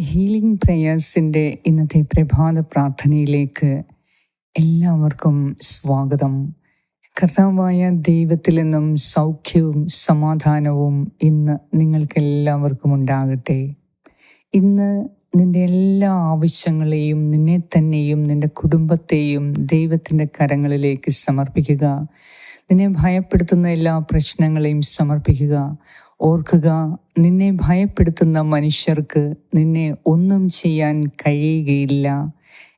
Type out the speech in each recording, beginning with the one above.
Healing പ്രേയേഴ്സിന്റെ ഇന്നത്തെ പ്രഭാത പ്രാർത്ഥനയിലേക്ക് എല്ലാവർക്കും സ്വാഗതം. കർത്താവായ ദൈവത്തിൽ നിന്നും സൗഖ്യവും സമാധാനവും ഇന്ന് നിങ്ങൾക്കെല്ലാവർക്കും ഉണ്ടാകട്ടെ. ഇന്ന് നിന്റെ എല്ലാ ആവശ്യങ്ങളെയും നിന്നെ തന്നെയും നിന്റെ കുടുംബത്തെയും ദൈവത്തിന്റെ കരങ്ങളിലേക്ക് സമർപ്പിക്കുക. നിന്നെ ഭയപ്പെടുത്തുന്ന എല്ലാ പ്രശ്നങ്ങളെയും സമർപ്പിക്കുക. ഓർക്കുക നിന്നെ ഭയപ്പെടുത്തുന്ന മനുഷ്യർക്ക് നിന്നെ ഒന്നും ചെയ്യാൻ കഴിയുകയില്ല.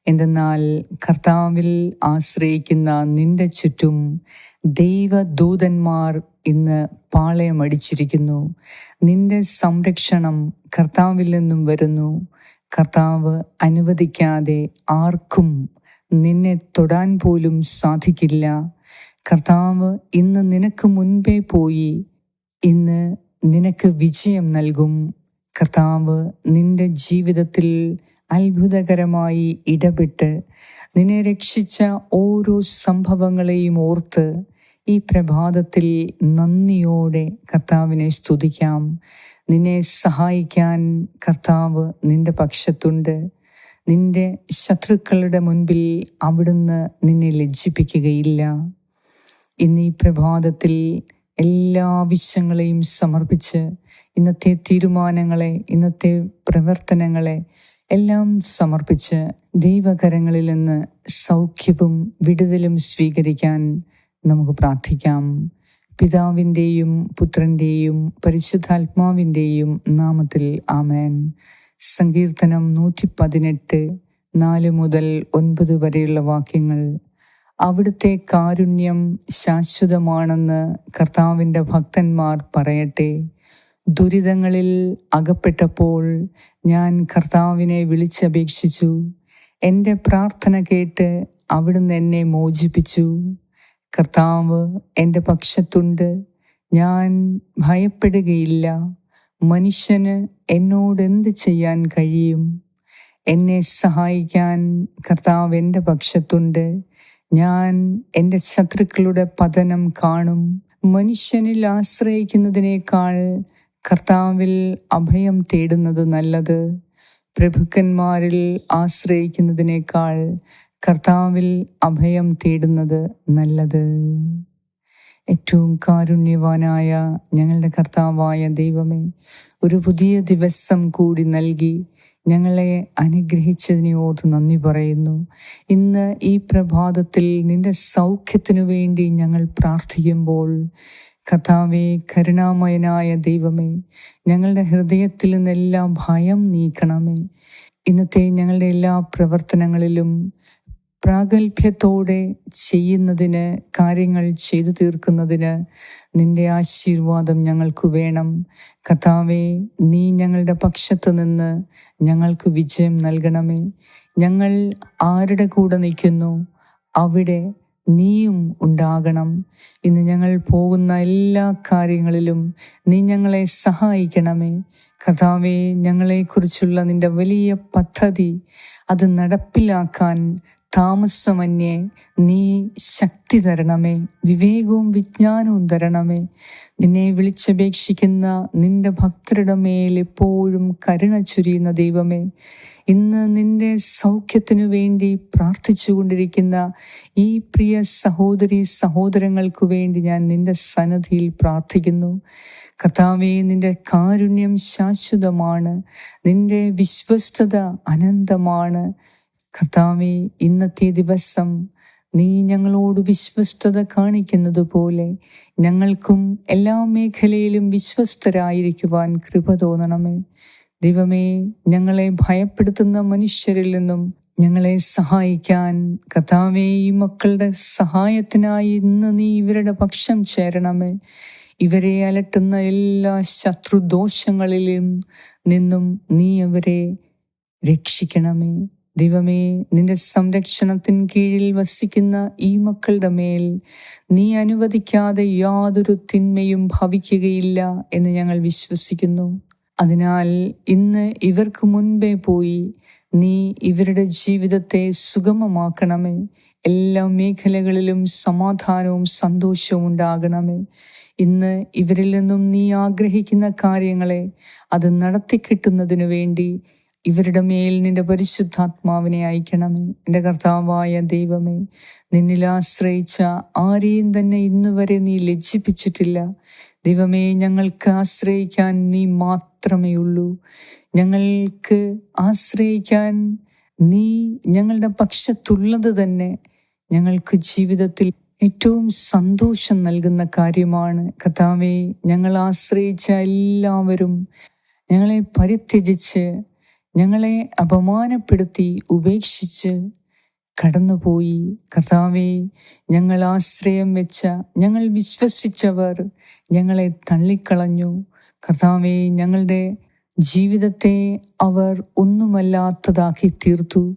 എന്തെന്നാൽ കർത്താവിൽ ആശ്രയിക്കുന്ന നിന്റെ ചുറ്റും ദൈവദൂതന്മാർ ഇന്ന് പാളയമടിച്ചിരിക്കുന്നു. നിന്റെ സംരക്ഷണം കർത്താവിൽ നിന്നും വരുന്നു. കർത്താവ് അനുവദിക്കാതെ ആർക്കും നിന്നെ തൊടാൻ പോലും സാധിക്കില്ല. കർത്താവ് ഇന്ന് നിനക്ക് മുൻപേ പോയി ഇന്ന് നിനക്ക് വിജയം നൽകും. കർത്താവ് നിന്റെ ജീവിതത്തിൽ അത്ഭുതകരമായി ഇടപെട്ട് നിന്നെ രക്ഷിച്ച ഓരോ സംഭവങ്ങളെയും ഓർത്ത് ഈ പ്രഭാതത്തിൽ നന്ദിയോടെ കർത്താവിനെ സ്തുതിക്കാം. നിന്നെ സഹായിക്കാൻ കർത്താവ് നിന്റെ പക്ഷത്തുണ്ട്. നിന്റെ ശത്രുക്കളുടെ മുൻപിൽ അവിടുന്ന് നിന്നെ ലജ്ജിപ്പിക്കുകയില്ല. ഇന്ന് ഈ പ്രഭാതത്തിൽ എല്ലാ വിശ്വങ്ങളെയും സമർപ്പിച്ച് ഇന്നത്തെ തീരുമാനങ്ങളെ ഇന്നത്തെ പ്രവർത്തനങ്ങളെ എല്ലാം സമർപ്പിച്ച് ദൈവകരങ്ങളിൽ നിന്ന് സൗഖ്യവും വിടുതലും സ്വീകരിക്കാൻ നമുക്ക് പ്രാർത്ഥിക്കാം. പിതാവിന്റെയും പുത്രന്റെയും പരിശുദ്ധാത്മാവിന്റെയും നാമത്തിൽ ആമേൻ. സങ്കീർത്തനം നൂറ്റി പതിനെട്ട് നാല് മുതൽ ഒൻപത് വരെയുള്ള വാക്യങ്ങൾ അവിടുത്തെ കാരുണ്യം ശാശ്വതമാണെന്ന് കർത്താവിന്റെ ഭക്തന്മാർ പറയട്ടെ. ദുരിതങ്ങളിൽ അകപ്പെട്ടപ്പോൾ ഞാൻ കർത്താവിനെ വിളിച്ചപേക്ഷിച്ചു. എന്റെ പ്രാർത്ഥന കേട്ട് അവിടുന്ന് എന്നെ മോചിപ്പിച്ചു. കർത്താവ് എന്റെ പക്ഷത്തുണ്ട്. ഞാൻ ഭയപ്പെടുകയില്ല. മനുഷ്യന് എന്നോട് എന്ത് ചെയ്യാൻ കഴിയും? എന്നെ സഹായിക്കാൻ കർത്താവ് എന്റെ പക്ഷത്തുണ്ട്. ഞാൻ എന്റെ ശത്രുക്കളുടെ പതനം കാണും. മനുഷ്യനിൽ ആശ്രയിക്കുന്നതിനേക്കാൾ കർത്താവിൽ അഭയം തേടുന്നത് നല്ലത്. പ്രഭുക്കന്മാരിൽ ആശ്രയിക്കുന്നതിനേക്കാൾ കർത്താവിൽ അഭയം തേടുന്നത് നല്ലത്. ഏറ്റവും കാരുണ്യവാനായ ഞങ്ങളുടെ കർത്താവായ ദൈവമേ ഒരു പുതിയ ദിവസം കൂടി നൽകി ഞങ്ങളെ അനുഗ്രഹിച്ചതിനെ ഓർത്ത് നന്ദി പറയുന്നു. ഇന്ന് ഈ പ്രഭാതത്തിൽ നിന്റെ സൗഖ്യത്തിനു വേണ്ടി ഞങ്ങൾ പ്രാർത്ഥിക്കുമ്പോൾ കഥാവേ കരുണാമയനായ ദൈവമേ ഞങ്ങളുടെ ഹൃദയത്തിൽ നിന്നെല്ലാം ഭയം നീക്കണമേ. ഇന്നത്തെ ഞങ്ങളുടെ എല്ലാ പ്രവർത്തനങ്ങളിലും പ്രാഗൽഭ്യത്തോടെ ചെയ്യുന്നതിന് കാര്യങ്ങൾ ചെയ്തു തീർക്കുന്നതിന് നിന്റെ ആശീർവാദം ഞങ്ങൾക്ക് വേണം. കഥാവേ നീ ഞങ്ങളുടെ പക്ഷത്തു നിന്ന് ഞങ്ങൾക്ക് വിജയം നൽകണമേ. ഞങ്ങൾ ആരുടെ കൂടെ നിൽക്കുന്നു? അവിടെ നീയും ഉണ്ടാകണം. ഇന്ന് ഞങ്ങൾ പോകുന്ന എല്ലാ കാര്യങ്ങളിലും നീ ഞങ്ങളെ സഹായിക്കണമേ. കഥാവേ ഞങ്ങളെക്കുറിച്ചുള്ള നിന്റെ വലിയ പദ്ധതി അത് നടപ്പിലാക്കാൻ താമസമന്യേ നീ ശക്തി തരണമേ വിവേകവും വിജ്ഞാനവും തരണമേ. നിന്നെ വിളിച്ചപേക്ഷിക്കുന്ന നിന്റെ ഭക്തരുടെ മേൽ എപ്പോഴും കരുണ ചുരിയുന്ന ദൈവമേ. ഇന്ന് നിന്റെ സൗഖ്യത്തിനു വേണ്ടി പ്രാർത്ഥിച്ചു കൊണ്ടിരിക്കുന്ന ഈ പ്രിയ സഹോദരി സഹോദരങ്ങൾക്കു വേണ്ടി ഞാൻ നിന്റെ സന്നദ്ധിയിൽ പ്രാർത്ഥിക്കുന്നു. കർത്താവെ നിന്റെ കാരുണ്യം ശാശ്വതമാണ്. നിന്റെ വിശ്വസ്തത അനന്തമാണ്. കർത്താവെ ഇന്നത്തെ ദിവസം നീ ഞങ്ങളോട് വിശ്വസ്തത കാണിക്കുന്നത് പോലെ ഞങ്ങൾക്കും എല്ലാ മേഖലയിലും വിശ്വസ്തരായിരിക്കുവാൻ കൃപ തോന്നണമേ. ദൈവമേ ഞങ്ങളെ ഭയപ്പെടുത്തുന്ന മനുഷ്യരിൽ നിന്നും ഞങ്ങളെ സഹായിക്കാൻ കർത്താവേ ഈ മക്കളുടെ സഹായത്തിനായി ഇന്ന് നീ ഇവരുടെ പക്ഷം ചേരണമേ. ഇവരെ അലട്ടുന്ന എല്ലാ ശത്രുദോഷങ്ങളിലും നിന്നും നീ അവരെ രക്ഷിക്കണമേ. ദൈവമേ നിന്റെ സംരക്ഷണത്തിൻ കീഴിൽ വസിക്കുന്ന ഈ മക്കളുടെ മേൽ നീ അനുവദിക്കാതെ യാതൊരു തിന്മയും ഭവിക്കുകയില്ല എന്ന് ഞങ്ങൾ വിശ്വസിക്കുന്നു. അതിനാൽ ഇന്ന് ഇവർക്ക് മുൻപേ പോയി നീ ഇവരുടെ ജീവിതത്തെ സുഗമമാക്കണമേ. എല്ലാ മേഖലകളിലും സമാധാനവും സന്തോഷവും ഉണ്ടാകണമേ. ഇന്ന് ഇവരിൽ നിന്നും നീ ആഗ്രഹിക്കുന്ന കാര്യങ്ങളെ അത് നടത്തിക്കിട്ടുന്നതിനു വേണ്ടി ഇവരുടെ മേൽ നിന്റെ പരിശുദ്ധാത്മാവിനെ അയക്കണമേ. എന്റെ കർത്താവായ ദൈവമേ നിന്നിൽ ആശ്രയിച്ച ആരെയും തന്നെ ഇന്നുവരെ നീ ലജ്ജിപ്പിച്ചിട്ടില്ല. ദൈവമേ ഞങ്ങൾക്ക് ആശ്രയിക്കാൻ നീ മാത്രമേ ഉള്ളൂ. ഞങ്ങൾക്ക് ആശ്രയിക്കാൻ നീ ഞങ്ങളുടെ പക്ഷത്തുള്ളത് തന്നെ. ഞങ്ങൾക്ക് ജീവിതത്തിൽ ഏറ്റവും സന്തോഷം നൽകുന്ന കാര്യമാണ്. കഥാവെ ഞങ്ങൾ ആശ്രയിച്ച എല്ലാവരും ഞങ്ങളെ പരിത്യജിച്ച് ഞങ്ങളെ അപമാനപ്പെടുത്തി ഉപേക്ഷിച്ച് കടന്നുപോയി. കർത്താവെ ഞങ്ങൾ ആശ്രയം വെച്ച ഞങ്ങൾ വിശ്വസിച്ചവർ ഞങ്ങളെ തള്ളിക്കളഞ്ഞു. കർത്താവെ ഞങ്ങളുടെ ജീവിതത്തെ അവർ ഒന്നുമല്ലാത്തതാക്കി തീർത്തു.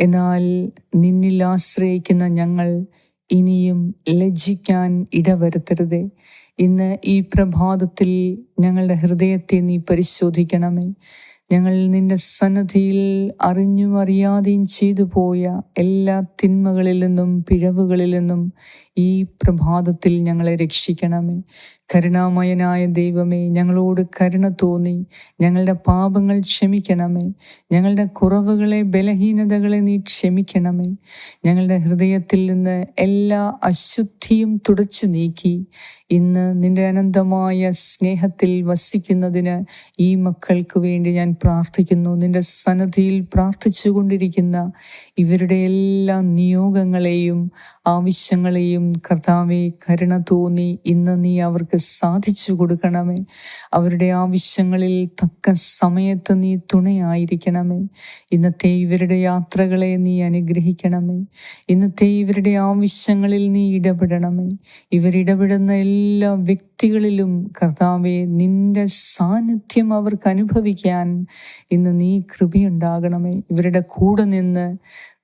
എന്നാൽ നിന്നിൽ ആശ്രയിക്കുന്ന ഞങ്ങൾ ഇനിയും ലജ്ജിക്കാൻ ഇടവരുത്തരുതേ. ഇന്ന് ഈ പ്രഭാതത്തിൽ ഞങ്ങളുടെ ഹൃദയത്തെ നീ പരിശോധിക്കണമേ. ഞങ്ങൾ നിന്റെ സന്നദ്ധിയിൽ അറിഞ്ഞും അറിയാതെയും ചെയ്തു പോയ എല്ലാ തിന്മകളിൽ നിന്നും പിഴവുകളിൽ നിന്നും ഈ പ്രഭാതത്തിൽ ഞങ്ങളെ രക്ഷിക്കണമേ. കരുണാമയനായ ദൈവമേ ഞങ്ങളോട് കരുണ തോന്നി. ഞങ്ങളുടെ പാപങ്ങൾ ക്ഷമിക്കണമേ. ഞങ്ങളുടെ കുറവുകളെ ബലഹീനതകളെ നീ ക്ഷമിക്കണമേ. ഞങ്ങളുടെ ഹൃദയത്തിൽ നിന്ന് എല്ലാ അശുദ്ധിയും തുടച്ചു നീക്കി. ഇന്ന് നിന്റെ അനന്തമായ സ്നേഹത്തിൽ വസിക്കുന്നതിന് ഈ മക്കൾക്ക് വേണ്ടി ഞാൻ പ്രാർത്ഥിക്കുന്നു. നിന്റെ സന്നദ്ധിയിൽ പ്രാർത്ഥിച്ചു കൊണ്ടിരിക്കുന്ന ഇവരുടെ എല്ലാ നിയോഗങ്ങളെയും ആവശ്യങ്ങളെയും കർത്താവെ കരുണ തോന്നി ഇന്ന് നീ അവർക്ക് സാധിച്ചു കൊടുക്കണമേ. അവരുടെ ആവശ്യങ്ങളിൽ തക്ക സമയത്ത് നീ തുണയായിരിക്കണമേ. ഇന്നത്തെ ഇവരുടെ യാത്രകളെ നീ അനുഗ്രഹിക്കണമേ. ഇന്നത്തെ ഇവരുടെ ആവശ്യങ്ങളിൽ നീ ഇടപെടണമേ. ഇവരിടപെടുന്ന എല്ലാ വ്യക്തികളിലും കർത്താവെ നിന്റെ സാന്നിധ്യം അവർക്ക് അനുഭവിക്കാൻ ഇന്ന് നീ കൃപയുണ്ടാകണമേ. ഇവരുടെ കൂടെ നിന്ന്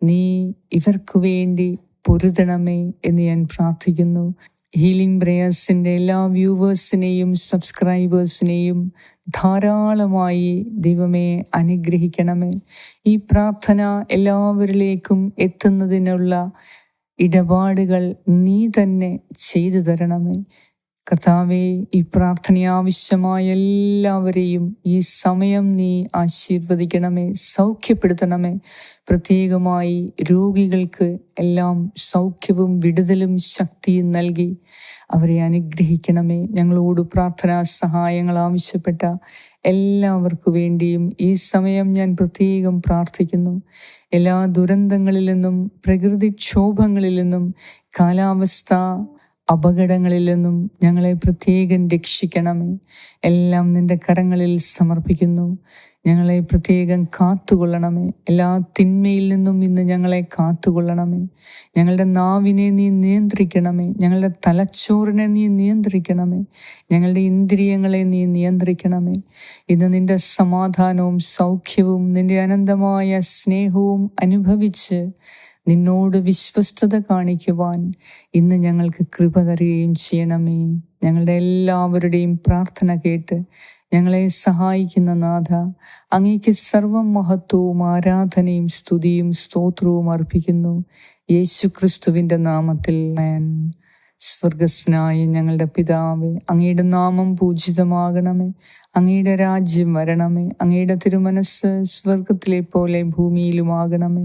നീ ഇവർക്ക് വേണ്ടി പൊരുതണമേ എന്ന് ഞാൻ പ്രാർത്ഥിക്കുന്നു. ഹീലിംഗ് പ്രേയേഴ്സിന്റെ എല്ലാ വ്യൂവേഴ്സിനെയും സബ്സ്ക്രൈബേഴ്സിനെയും ധാരാളമായി ദൈവമേ അനുഗ്രഹിക്കണമേ. ഈ പ്രാർത്ഥന എല്ലാവരിലേക്കും എത്തുന്നതിനുള്ള ഇടപാടുകൾ നീ തന്നെ ചെയ്തു തരണമേ. കർത്താവെ ഈ പ്രാർത്ഥന ആവശ്യമായ എല്ലാവരെയും ഈ സമയം നീ ആശീർവദിക്കണമേ സൗഖ്യപ്പെടുത്തണമേ. പ്രത്യേകമായി രോഗികൾക്ക് എല്ലാം സൗഖ്യവും വിടുതലും ശക്തിയും നൽകി അവരെ അനുഗ്രഹിക്കണമേ. ഞങ്ങളോട് പ്രാർത്ഥനാ സഹായങ്ങൾ ആവശ്യപ്പെട്ട എല്ലാവർക്കു വേണ്ടിയും ഈ സമയം ഞാൻ പ്രത്യേകം പ്രാർത്ഥിക്കുന്നു. എല്ലാ ദുരന്തങ്ങളിൽ നിന്നും പ്രകൃതിക്ഷോഭങ്ങളിൽ നിന്നും കാലാവസ്ഥ അപകടങ്ങളിൽ നിന്നും ഞങ്ങളെ പ്രത്യേകം രക്ഷിക്കണമേ. എല്ലാം നിന്റെ കരങ്ങളിൽ സമർപ്പിക്കുന്നു. ഞങ്ങളെ പ്രത്യേകം കാത്തുകൊള്ളണമേ. എല്ലാ തിന്മയിൽ നിന്നും ഇന്ന് ഞങ്ങളെ കാത്തുകൊള്ളണമേ. ഞങ്ങളുടെ നാവിനെ നീ നിയന്ത്രിക്കണമേ. ഞങ്ങളുടെ തലച്ചോറിനെ നീ നിയന്ത്രിക്കണമേ. ഞങ്ങളുടെ ഇന്ദ്രിയങ്ങളെ നീ നിയന്ത്രിക്കണമേ. ഇന്ന് നിന്റെ സമാധാനവും സൗഖ്യവും നിന്റെ അനന്തമായ സ്നേഹവും അനുഭവിച്ച് നിന്നോട് വിശ്വസ്തത കാണിക്കുവാൻ ഇന്ന് ഞങ്ങൾക്ക് കൃപ തരികയും ചെയ്യണമേ. ഞങ്ങളുടെ എല്ലാവരുടെയും പ്രാർത്ഥന കേട്ട് ഞങ്ങളെ സഹായിക്കുന്ന നാഥ അങ്ങേക്ക് സർവം മഹത്വവും ആരാധനയും സ്തുതിയും സ്തോത്രവും അർപ്പിക്കുന്നു. യേശു ക്രിസ്തുവിന്റെ നാമത്തിൽ സ്വർഗസ്നായ ഞങ്ങളുടെ പിതാവേ അങ്ങയുടെ നാമം പൂജിതമാകണമേ. അങ്ങയുടെ രാജ്യം വരണമേ. അങ്ങയുടെ തിരുമനസ് സ്വർഗത്തിലെ പോലെ ഭൂമിയിലുമാകണമേ.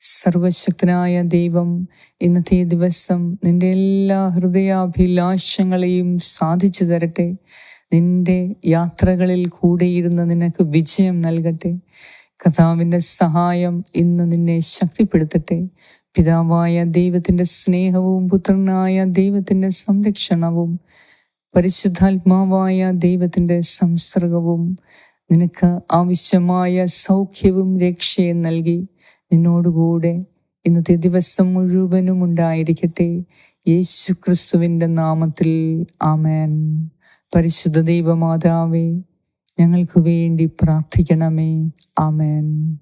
സർവശക്തനായ ദൈവം ഇന്നത്തെ ദിവസം നിന്റെ എല്ലാ ഹൃദയാഭിലാഷങ്ങളെയും സാധിച്ചു തരട്ടെ. നിന്റെ യാത്രകളിൽ കൂടെയിരുന്ന് നിനക്ക് വിജയം നൽകട്ടെ. കഥാവിന്റെ സഹായം ഇന്ന് നിന്നെ ശക്തിപ്പെടുത്തട്ടെ. പിതാവായ ദൈവത്തിന്റെ സ്നേഹവും പുത്രനായ ദൈവത്തിന്റെ സംരക്ഷണവും പരിശുദ്ധാത്മാവായ ദൈവത്തിന്റെ സംസർഗവും നിനക്ക് ആവശ്യമായ സൗഖ്യവും രക്ഷയും നൽകി. നിന്നോടുകൂടെ ഇന്നത്തെ ദിവസം മുഴുവനും ഉണ്ടായിരിക്കട്ടെ. യേശു ക്രിസ്തുവിന്റെ നാമത്തിൽ. ആമേൻ. പരിശുദ്ധ ദൈവമാതാവേ ഞങ്ങൾക്ക് വേണ്ടി പ്രാർത്ഥിക്കണമേ. ആമേൻ.